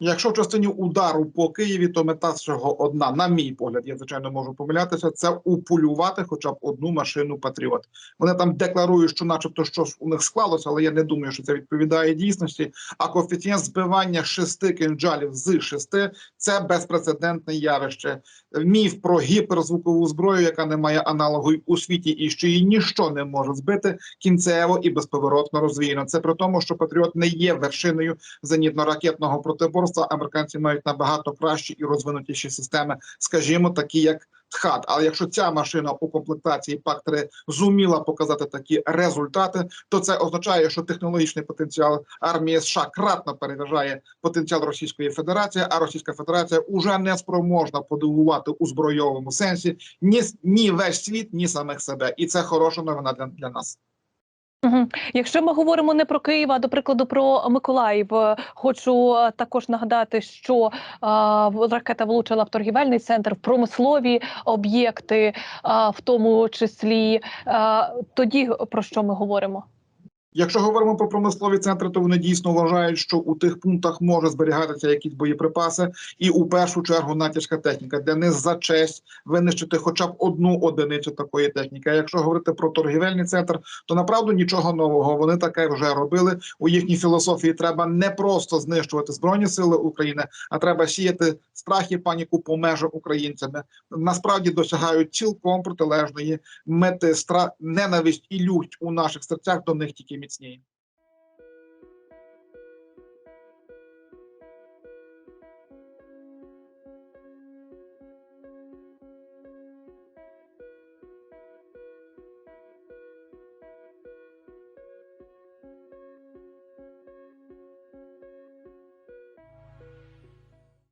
Якщо в частині удару по Києві, то мета всього одна, на мій погляд, я звичайно можу помилятися. Це уполювати хоча б одну машину Патріот. Вони там декларують, що, начебто, щось у них склалося, але я не думаю, що це відповідає дійсності. А коефіцієнт збивання шести кинджалів з шести це безпрецедентне явище. Міф про гіперзвукову зброю, яка не має аналогу у світі, і що її ніщо не може збити кінцево і безповоротно розвіяно. Це при тому, що Патріот не є вершиною зенітно-ракетного протиборства. Американці мають набагато кращі і розвинутіші системи, скажімо, такі як ТХАД. Але якщо ця машина у комплектації ПАК-3 зуміла показати такі результати, то це означає, що технологічний потенціал армії США кратно переважає потенціал Російської Федерації, а Російська Федерація уже не спроможна подивувати у збройовому сенсі ні, ні весь світ, ні самих себе, і це хороша новина для, для нас. Якщо ми говоримо не про Київ, а до прикладу про Миколаїв, е, хочу е, також нагадати, що е, ракета влучила в торгівельний центр, в промислові об'єкти, в тому числі. Тоді про що ми говоримо? Якщо говоримо про промислові центри, то вони дійсно вважають, що у тих пунктах може зберігатися якісь боєприпаси, і у першу чергу натяжка техніка, де не за честь винищити хоча б одну одиницю такої техніки. А якщо говорити про торгівельний центр, то направду нічого нового. Вони таке вже робили. У їхній філософії треба не просто знищувати збройні сили України, а треба сіяти страх і паніку по межам українцями. Насправді досягають цілком протилежної мети стра... ненависть і лють у наших серцях до них тільки limits name.